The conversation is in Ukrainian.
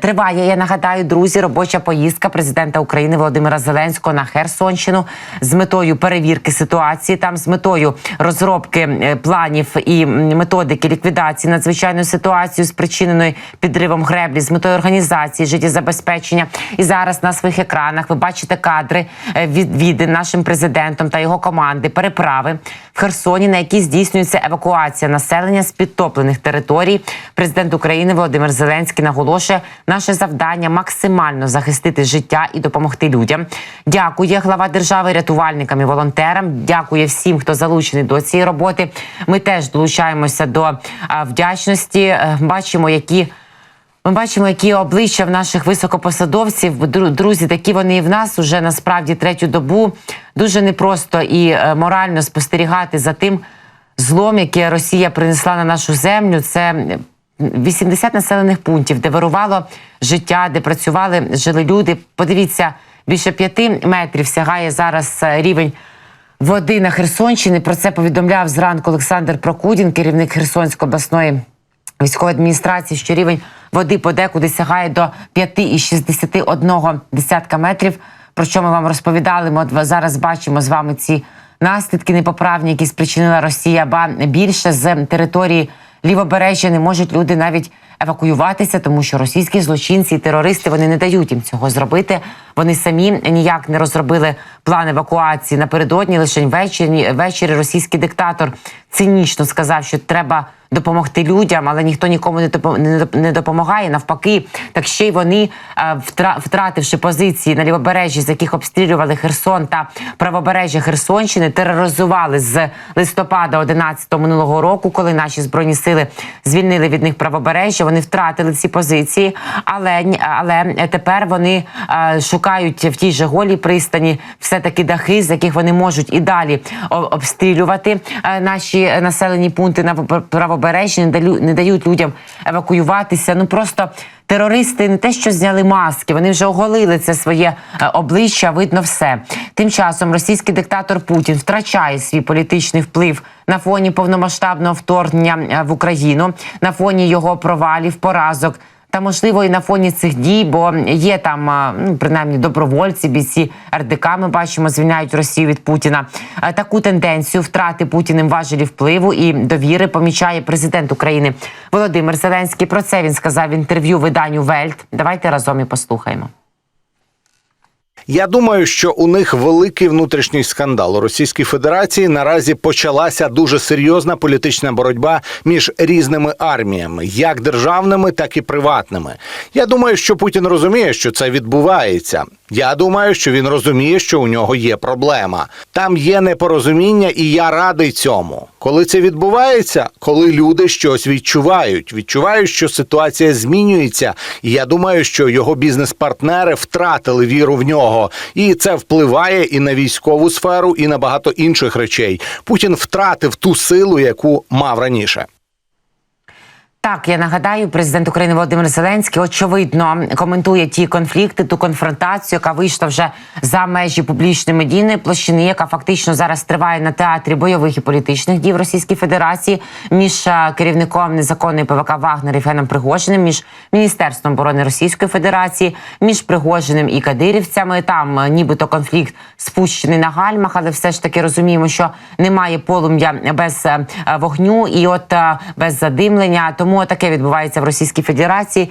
Триває, я нагадаю, друзі, робоча поїздка президента України Володимира Зеленського на Херсонщину з метою перевірки ситуації, там з метою розробки е, планів і методики ліквідації надзвичайної ситуації, спричиненої підривом греблі, з метою організації життєзабезпечення. І зараз на своїх екранах ви бачите кадри е, відвідин нашим президентом та його команди переправи Херсоні, на якій здійснюється евакуація населення з підтоплених територій. Президент України Володимир Зеленський наголошує, наше завдання максимально захистити життя і допомогти людям. Дякує глава держави рятувальникам і волонтерам. Дякує всім, хто залучений до цієї роботи. Ми теж долучаємося до вдячності. Е, Бачимо, які. Ми бачимо, які обличчя в наших високопосадовців. Друзі, такі вони і в нас уже насправді третю добу. Дуже непросто і е, морально спостерігати за тим злом, яке Росія принесла на нашу землю. Це е, 80 населених пунктів, де вирувало життя, де працювали, жили люди. Подивіться, більше п'яти метрів сягає зараз е, рівень води на Херсонщині. Про це повідомляв зранку Олександр Прокудін, керівник Херсонської обласної військової адміністрації, що рівень води подекуди сягає до 5,61 десятка метрів. Про що ми вам розповідали? Ми зараз бачимо з вами ці наслідки непоправні, які спричинила Росія. Ба більше з території лівобережжя не можуть люди навіть евакуюватися, тому що російські злочинці і терористи вони не дають їм цього зробити. Вони самі ніяк не розробили план евакуації напередодні. Лише ввечері ввечері російський диктатор цинічно сказав, що треба допомогти людям, але ніхто нікому не не допомагає. Навпаки, так ще й вони, е, втративши позиції на лівобережжі, з яких обстрілювали Херсон та правобережжя Херсонщини, тероризували з листопада 11 минулого року, коли наші збройні сили звільнили від них правобережжя. Вони втратили ці позиції, але але тепер вони е, шукають в тій же голій пристані все таки дахи, з яких вони можуть і далі обстрілювати е, наші населені пункти на пр- правобережжі, не дають людям евакуюватися. Ну просто терористи не те, що зняли маски, вони вже оголили це своє е, обличчя. Видно все. Тим часом російський диктатор Путін втрачає свій політичний вплив на фоні повномасштабного вторгнення е, в Україну, на фоні його провалів, поразок. Та можливо і на фоні цих дій, бо є там ну принаймні добровольці, бійці РДК. Ми бачимо, звільняють Росію від Путіна. Таку тенденцію втрати Путіним важелі впливу і довіри помічає президент України Володимир Зеленський. Про це він сказав в інтерв'ю виданню Вельт. Давайте разом і послухаємо. Я думаю, що у них великий внутрішній скандал у Російській Федерації. Наразі почалася дуже серйозна політична боротьба між різними арміями, як державними, так і приватними. Я думаю, що Путін розуміє, що це відбувається. Я думаю, що він розуміє, що у нього є проблема. Там є непорозуміння, і я радий цьому. Коли це відбувається, коли люди щось відчувають, відчувають, що ситуація змінюється. І я думаю, що його бізнес-партнери втратили віру в нього, і це впливає і на військову сферу, і на багато інших речей. Путін втратив ту силу, яку мав раніше. Так, я нагадаю, президент України Володимир Зеленський очевидно коментує ті конфлікти, ту конфронтацію, яка вийшла вже за межі публічної медійної площини, яка фактично зараз триває на театрі бойових і політичних дій в Російській Федерації між е, керівником незаконної ПВК Вагнер Євгеном Пригожиним, між міністерством оборони Російської Федерації, між Пригожиним і кадирівцями. Там е, нібито конфлікт спущений на гальмах, але все ж таки розуміємо, що немає полум'я без е, вогню і от без задимлення. Тому таке відбувається в Російській Федерації.